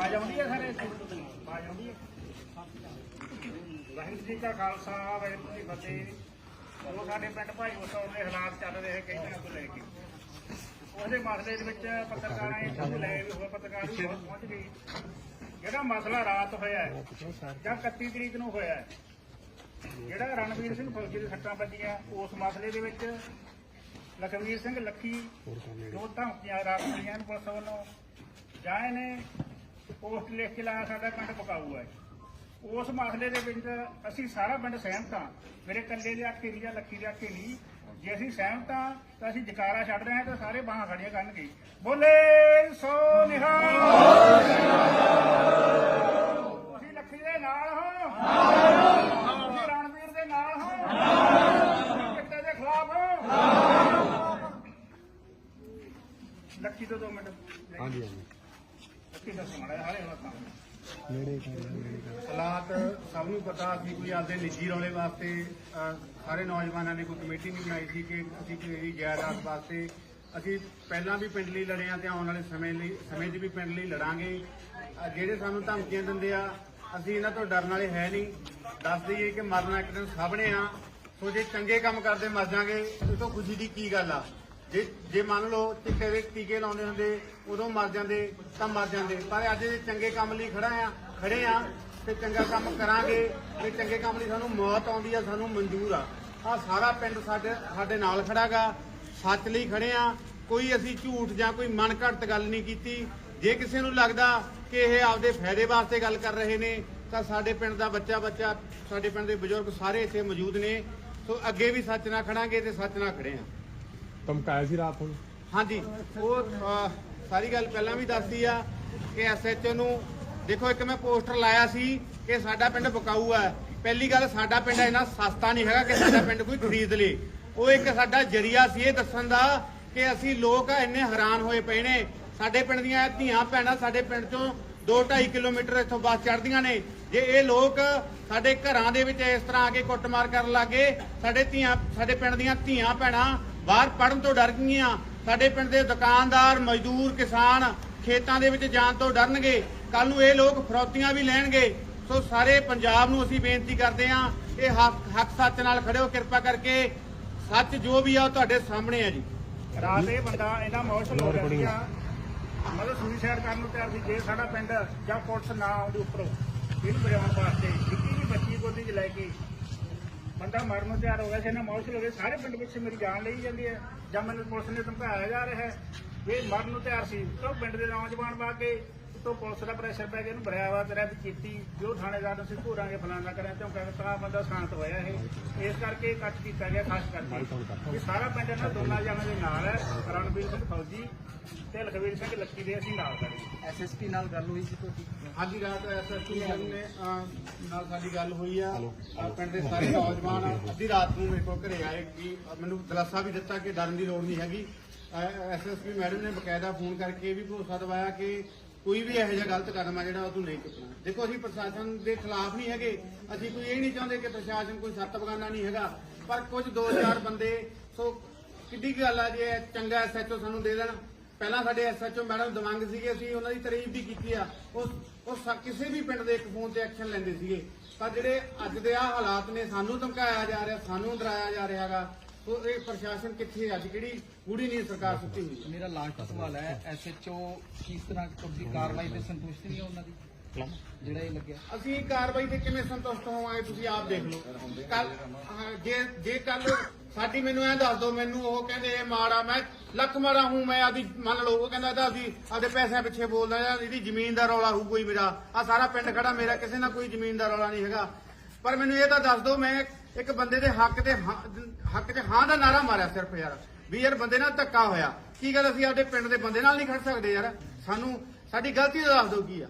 ਆਵਾਜ਼ ਆਉਂਦੀ ਹੈ ਸਾਰੇ ਆਵਾਜ਼ ਆਉਂਦੀ ਹੈ? ਵਾਹਿਗੁਰੂ ਜੀ ਕਾ ਖਾਲਸਾ, ਵਾਹਿਗੁਰੂ ਜੀ ਫਤਿਹ। ਉਹ ਸਾਡੇ ਪਿੰਡ ਭਾਈ ਉਸੋਂ ਦੇ ਹਾਲਾਤ ਚੱਲ ਰਹੇ ਕਈ ਦਿਨਾਂ ਲੈ ਕੇ। ਉਹਦੇ ਮਸਲੇ ਦੇ ਵਿੱਚ ਪੱਤਰਕਾਰਾਂ ਨੇ ਸਾਨੂੰ ਲੈ ਵੀ ਹੋਏ ਪੱਤਰਕਾਰ ਵੀ ਬਹੁਤ ਪਹੁੰਚ ਗਈ ਜਿਹੜਾ ਮਸਲਾ ਰਾਤ ਹੋਇਆ ਹੈ, ਜਾਂ 31 ਤਰੀਕ ਨੂੰ ਹੋਇਆ ਹੈ, ਜਿਹੜਾ ਰਣਵੀਰ ਸਿੰਘ ਫੌਜੀ ਦੇ ਸੱਟਾਂ ਵੱਜੀਆਂ, ਉਸ ਮਸਲੇ ਦੇ ਵਿੱਚ ਲਖਵੀਰ ਸਿੰਘ ਲੱਖੀ ਜੋ ਧਮਕੀਆਂ ਰੱਖਦੀਆਂ ਨੇ ਪੁਲਿਸ ਵੱਲੋਂ, ਜਾਂ ਇਹਨੇ ਪੋਸਟ ਲਿਖ ਕੇ ਲਾਇਆ ਸਾਡਾ ਪਿੰਡ ਪਕਾਊ ਹੈ ਉਸ ਮਸਲੇ ਦੇ ਵਿੱਚ ਅਸੀਂ ਸਾਰਾ ਪਿੰਡ ਸਹਿਮਤ ਹਾਂ। ਮੇਰੇ ਕੱਲੇ ਦੇ ਆਖੇ ਨਹੀਂ ਜਾਂ ਲੱਖੀ ਦੇ ਆਖੇ ਨਹੀਂ। ਜੇ ਅਸੀਂ ਸਹਿਮਤ ਹਾਂ, ਤਾਂ ਅਸੀਂ ਜਕਾਰਾ ਛੱਡ ਰਹੇ ਹਾਂ ਤਾਂ ਸਾਰੇ ਬਾਹਾਂ ਖੜੀਆਂ ਕਰਨਗੇ। ਬੋਲੇ ਸੋ ਨਿਹਾਲ। ਤੁਸੀਂ ਲੱਖੀ ਦੇ ਨਾਲ ਹੋ। ਤੁਸੀਂ ਰਣਵੀਰ ਦੇ ਨਾਲ ਹੋ। ਤੁਸੀਂ ਕਿੱਤੇ ਦੇ ਖਿਲਾਫ ਹੋ। ਲੱਖੀ ਤੋਂ ਦੋ ਮਿੰਟ। ਹਾਂਜੀ ਹਾਂਜੀ। ਹਾਲਾਤ ਸਭ ਨੂੰ ਪਤਾ ਅਸੀਂ ਕੋਈ ਆਪਦੇ ਨਿੱਜੀ ਰੌਲੇ ਵਾਸਤੇ ਅਹ, ਸਾਰੇ ਨੌਜਵਾਨਾਂ ਨੇ ਕੋਈ ਕਮੇਟੀ ਨਹੀਂ ਬਣਾਈ ਸੀ ਕਿ ਅਸੀਂ ਕੋਈ ਜਾਇਦਾਦ ਵਾਸਤੇ ਅਸੀਂ ਪਹਿਲਾਂ ਵੀ ਪਿੰਡ ਲਈ ਲੜੇ ਆ ਤੇ ਆਉਣ ਵਾਲੇ ਸਮੇਂ ਲਈ ਸਮੇਂ 'ਚ ਵੀ ਪਿੰਡ ਲਈ ਲੜਾਂਗੇ। ਅਹ, ਜਿਹੜੇ ਸਾਨੂੰ ਧਮਕੀਆਂ ਦਿੰਦੇ ਆ ਅਸੀਂ ਇਹਨਾਂ ਤੋਂ ਡਰਨ ਵਾਲੇ ਹੈ ਨਹੀਂ। ਦੱਸ ਦਈਏ ਕਿ ਮਰਨਾ ਇੱਕ ਦਿਨ ਸਾਹਮਣੇ ਆ ਸੋ ਜੇ ਚੰਗੇ ਕੰਮ ਕਰਦੇ ਮਰ ਜਾਾਂਗੇ। ਇਹ ਤੋਂ ਖੁਸ਼ੀ ਦੀ ਕੀ ਗੱਲ ਆ? ਜੇ ਜੇ ਮੰਨ ਲਓ ਚਿੱਟੇ ਦੇ ਟੀਕੇ ਲਾਉਂਦੇ ਹੁੰਦੇ, ਉਦੋਂ ਮਰ ਜਾਂਦੇ, ਤਾਂ ਮਰ ਜਾਂਦੇ। ਪਰ ਅੱਜ ਇਹ ਚੰਗੇ ਕੰਮ ਲਈ ਖੜਾ ਆ ਖੜੇ ਆ ਤੇ ਚੰਗਾ ਕੰਮ ਕਰਾਂਗੇ। ਤੇ ਚੰਗੇ ਕੰਮ ਲਈ ਸਾਨੂੰ ਮੌਤ ਆਉਂਦੀ ਆ, ਸਾਨੂੰ ਮਨਜ਼ੂਰ ਆ। ਆ ਸਾਰਾ ਪਿੰਡ ਸਾਡੇ ਸਾਡੇ ਨਾਲ ਖੜਾਗਾ। ਸੱਚ ਲਈ ਖੜੇ ਆ ਕੋਈ ਅਸੀਂ ਝੂਠ ਜਾਂ ਕੋਈ ਮਨ ਘੜਤ ਗੱਲ ਨਹੀਂ ਕੀਤੀ। ਜੇ ਕਿਸੇ ਨੂੰ ਲੱਗਦਾ ਕਿ ਇਹ ਆਪਦੇ ਫਾਇਦੇ ਵਾਸਤੇ ਗੱਲ ਕਰ ਰਹੇ ਨੇ, ਤਾਂ ਸਾਡੇ ਪਿੰਡ ਦਾ ਬੱਚਾ ਬੱਚਾ, ਸਾਡੇ ਪਿੰਡ ਦੇ ਬਜ਼ੁਰਗ ਸਾਰੇ ਇੱਥੇ ਮੌਜੂਦ ਨੇ। ਸੋ ਅੱਗੇ ਵੀ ਸੱਚ ਨਾਲ ਖੜਾਂਗੇ ਤੇ ਸੱਚ ਨਾਲ ਖੜੇ ਆ ਧਮਕਾਇਆ ਸੀ ਰਾਤ ਨੂੰ? ਹਾਂਜੀ ਉਹ ਅਹ, ਸਾਰੀ ਗੱਲ ਪਹਿਲਾਂ ਵੀ ਦੱਸਦੀ ਆ ਕਿ ਐਸਐਚਓ ਨੂੰ ਦੇਖੋ ਇੱਕ ਮੈਂ ਪੋਸਟਰ ਲਾਇਆ ਸੀ ਕਿ ਸਾਡਾ ਪਿੰਡ ਬਕਾਊ ਆ। ਪਹਿਲੀ ਗੱਲ ਸਾਡਾ ਪਿੰਡ ਇੰਨਾ ਸਸਤਾ ਨਹੀਂ ਹੈਗਾ ਕਿ ਸਾਡਾ ਪਿੰਡ ਕੋਈ ਖਰੀਦ ਲੇ। ਉਹ ਇੱਕ ਸਾਡਾ ਜਰੀਆ ਸੀ ਇਹ ਦੱਸਣ ਦਾ ਕਿ ਅਸੀਂ ਲੋਕ ਇੰਨੇ ਹੈਰਾਨ ਹੋਏ ਪਏ ਨੇ। ਸਾਡੇ ਪਿੰਡ ਦੀਆਂ ਇਹ ਧੀਆਂ ਭੈਣਾਂ ਸਾਡੇ ਪਿੰਡ ਚੋਂ ਤੋਂ 2.5 ਕਿਲੋਮੀਟਰ ਇੱਥੋਂ ਬੱਸ ਚੜ੍ਹਦੀਆਂ ਨੇ। ਜੇ ਇਹ ਲੋਕ ਸਾਡੇ ਘਰਾਂ ਦੇ ਵਿੱਚ ਇਸ ਤਰ੍ਹਾਂ ਆ ਕੇ ਕੁੱਟਮਾਰ ਕਰਨ ਲੱਗੇ ਸਾਡੇ ਧੀਆਂ ਸਾਡੇ ਪਿੰਡ ਦੀਆਂ ਧੀਆਂ ਭੈਣਾਂ ਬਾਹਰ ਪੜਨ ਤੋਂ ਡਰ ਗਈਆਂ। ਸਾਡੇ ਪਿੰਡ ਦੇ ਦੁਕਾਨਦਾਰ, ਮਜ਼ਦੂਰ, ਕਿਸਾਨ ਖੇਤਾਂ ਦੇ ਵਿੱਚ ਜਾਣ ਤੋਂ ਡਰਨਗੇ। ਕੱਲ ਨੂੰ ਇਹ ਲੋਕ ਫਰੌਤੀਆਂ ਵੀ ਲੈਣਗੇ। ਸੋ ਸਾਰੇ ਪੰਜਾਬ ਨੂੰ ਅਸੀਂ ਬੇਨਤੀ ਕਰਦੇ ਹਾਂ, ਇਹ ਹੱਕ ਸੱਚ ਨਾਲ ਖੜਿਓ ਕਿਰਪਾ ਕਰਕੇ ਸੱਚ ਜੋ ਵੀ ਆ ਉਹ ਤੁਹਾਡੇ ਸਾਹਮਣੇ ਆ ਜੀ। ਰਾਤ ਇਹ ਬੰਦਾ ਇਹਦਾ ਮੌਸਮ ਹੋ ਗਿਆ ਮਤਲਬ ਸੁਈਸਾਈਡ ਕਰਨ ਨੂੰ ਤਿਆਰ ਸੀ, ਜੇ ਸਾਡਾ ਪਿੰਡ ਜਾਂ ਪੁਲਿਸ ਨਾ ਆਉਂਦੀ ਉੱਪਰੋਂ, ਇਹਨੂੰ ਬਚਾਉਣ ਵਾਸਤੇ ਨਿੱਕੀ ਜਿਹੀ ਬੱਚੀ ਗੋਦੀ 'ਚ ਲੈ ਕੇ ਬੰਦਾ ਮਰਨ ਨੂੰ ਤਿਆਰ ਹੋ ਗਿਆ ਸੀ ਨਾ ਮੌਸਮ ਹੋ ਗਏ ਸਾਰੇ ਪਿੰਡ ਵਿੱਚ ਮੇਰੀ ਜਾਨ ਲਈ ਜਾਂਦੀ ਹੈ। ਜਾਂ ਮੈਨੂੰ ਪੁਲਿਸ ਨੇ ਧਮਕਾਇਆ ਜਾ ਰਿਹਾ ਹੈ ਵੀ ਇਹ ਮਰਨ ਨੂੰ ਤਿਆਰ ਸੀ। ਤਾਂ ਪਿੰਡ ਦੇ ਨੌਜਵਾਨ ਵਾ ਕੇ ਤੋਂ ਪੁਲਿਸ ਦਾ ਪ੍ਰੈਸ਼ਰ ਪੈ ਗਿਆ ਇਹਨੂੰ ਬਰਿਆਵਾ ਤੇਰਾ ਵੀ ਕੀਤੀ ਜੋ ਥਾਣੇਦਾਰ ਨੂੰ ਅਸੀਂ ਘੂਰਾਂਗੇ ਫਲਾਣਾ ਕਰਿਆ ਤੇ ਉਹ ਕਹਿੰਦਾ ਤਾਂ ਬੰਦਾ ਸ਼ਾਂਤ ਹੋਇਆ ਇਹ। ਇਸ ਕਰਕੇ ਇਕੱਠ ਕੀਤਾ ਗਿਆ ਖਾਸ ਕਰਕੇ। ਇਹ ਸਾਰਾ ਪਿੰਡ ਇਹਨਾਂ ਦੋਨਾਂ ਜਣਾਂ ਦੇ ਨਾਲ ਹੈ ਰਣਵੀਰ ਸਿੰਘ ਫੌਜੀ ਤੇ ਲਖਵੀਰ ਸਿੰਘ ਲੱਕੀ ਦੇ ਅਸੀਂ ਨਾਲ ਖੜੇ ਐਸਐਸਪੀ ਨਾਲ ਗੱਲ ਹੋਈ ਸੀ ਤੁਹਾਡੀ? ਅੱਜ ਰਾਤ ਐਸਐਸਪੀ ਮੈਡਮ ਨੇ ਨਾਲ ਸਾਡੀ ਗੱਲ ਹੋਈ ਆ। ਪਿੰਡ ਦੇ ਸਾਰੇ ਨੌਜਵਾਨ ਅੱਧੀ ਰਾਤ ਨੂੰ ਮੇਰੇ ਕੋਲ ਘਰੇ ਆਏ ਕਿ ਮੈਨੂੰ ਦਲਾਸਾ ਵੀ ਦਿੱਤਾ ਕਿ ਡਰਨ ਦੀ ਲੋੜ ਨਹੀਂ ਹੈਗੀ। ਐਸਐਸਪੀ ਮੈਡਮ ਨੇ ਬਕਾਇਦਾ ਫੋਨ ਕਰਕੇ ਇਹ ਵੀ ਭਰੋਸਾ ਦਿਵਾਇਆ ਕਿ ਕੋਈ ਵੀ ਇਹੋ ਜਿਹਾ ਗਲਤ ਕਦਮ ਆ ਜਿਹੜਾ ਉਹ ਤੂੰ ਨਹੀਂ ਚੁੱਕਣਾ। ਦੇਖੋ, ਅਸੀਂ ਪ੍ਰਸ਼ਾਸਨ ਦੇ ਖਿਲਾਫ ਨਹੀਂ ਹੈਗੇ। ਅਸੀਂ ਕੋਈ ਇਹ ਨਹੀਂ ਚਾਹੁੰਦੇ ਕਿ ਪ੍ਰਸ਼ਾਸਨ ਕੋਈ ਸੱਤ ਬਗਾਨਾ ਨਹੀਂ ਹੈਗਾ। ਪਰ ਕੁਝ ਦੋ ਚਾਰ ਬੰਦੇ, ਸੋ ਕਿੱਡੀ ਗੱਲ ਆ ਜੇ ਚੰਗਾ ਐਸਐਚਓ ਸਾਨੂੰ ਦੇ ਦੇਣ। ਪਹਿਲਾਂ ਸਾਡੇ ਐਸਐਚਓ ਮੈਡਮ ਦਵੰਗ ਸੀਗੇ, ਅਸੀਂ ਉਹਨਾਂ ਦੀ ਤਾਰੀਫ ਵੀ ਕੀਤੀ ਆ। ਉਹ ਉਹ ਕਿਸੇ ਵੀ ਪਿੰਡ ਦੇ ਇੱਕ ਫੋਨ ਤੇ ਐਕਸ਼ਨ ਲੈਂਦੇ ਸੀਗੇ। ਪਰ ਜਿਹੜੇ ਅੱਜ ਦੇ ਆ ਹਾਲਾਤ ਨੇ, ਸਾਨੂੰ ਧਮਕਾਇਆ ਜਾ ਰਿਹਾ, ਸਾਨੂੰ ਡਰਾਇਆ ਜਾ ਰਿਹਾਗਾ ਸੋ ਇਹ ਪ੍ਰਸ਼ਾਸਨ ਕਿੱਥੇ ਅੱਜ ਕਿਹੜੀ ਗੂੜੀ ਨਹੀਂ ਸਰਕਾਰ ਸੁੱਤੀ ਹੋਈ ਮੇਰਾ ਲਾਸਟ ਸਵਾਲ ਹੈ ਐਸਐਚਓ ਕਿਸ ਤਰ੍ਹਾਂ ਤੁਹਾਡੀ ਕਾਰਵਾਈ ਤੇ ਸੰਤੁਸ਼ਟ ਨਹੀਂ ਹੈ ਉਹਨਾਂ ਦੀ? ਜਿਹੜਾ ਇਹ ਲੱਗਿਆ। ਅਸੀਂ ਕਾਰਵਾਈ ਤੇ ਕਿਵੇਂ ਸੰਤੁਸ਼ਟ ਹੋਵਾਂਗੇ ਤੁਸੀਂ ਆਪ ਦੇਖ ਲਓ। ਕੱਲ ਜੇ ਜੇ ਕੱਲ ਸਾਡੀ ਮੈਨੂੰ ਐ ਦੱਸ ਦਿਓ ਮੈਨੂੰ ਉਹ ਕਹਿੰਦੇ ਇਹ ਮਾੜਾ ਮੈਂ ਲੱਖ ਮਾੜਾ ਹੂੰ ਮੈਂ ਆਦੀ ਮੰਨ ਲਓ ਉਹ ਕਹਿੰਦਾ ਇਹਦਾ ਅਸੀਂ ਆਪਦੇ ਪੈਸਿਆਂ ਪਿੱਛੇ ਬੋਲਦਾ ਜਾਂ ਇਹਦੀ ਜ਼ਮੀਨ ਦਾ ਰੌਲਾ ਹੋਊ ਕੋਈ ਮੇਰਾ। ਆ ਸਾਰਾ ਪਿੰਡ ਖੜਾ ਮੇਰਾ ਕਿਸੇ ਨਾਲ ਕੋਈ ਜ਼ਮੀਨ ਦਾ ਰੌਲਾ ਨਹੀਂ ਹੈਗਾ। ਪਰ ਮੈਨੂੰ ਇਹ ਤਾਂ ਦੱਸ ਦਿਓ ਮੈਂ ਇੱਕ ਬੰਦੇ ਦੇ ਹੱਕ ਤੇ ਹੱਕ ਤੇ ਹਾਂ ਦਾ ਨਾਰਾ ਮਾਰਿਆ ਸਿਰਫ ਯਾਰ। ਵੀ ਯਾਰ ਬੰਦੇ ਨਾਲ ਧੱਕਾ ਹੋਇਆ। ਕੀ ਗੱਲ ਅਸੀਂ ਆਪਦੇ ਪਿੰਡ ਦੇ ਬੰਦੇ ਨਾਲ ਨਹੀਂ ਖੜ ਸਕਦੇ ਯਾਰ? ਸਾਨੂੰ, ਸਾਡੀ ਗਲਤੀ ਦੱਸ ਦਿਓ ਕੀ ਆ?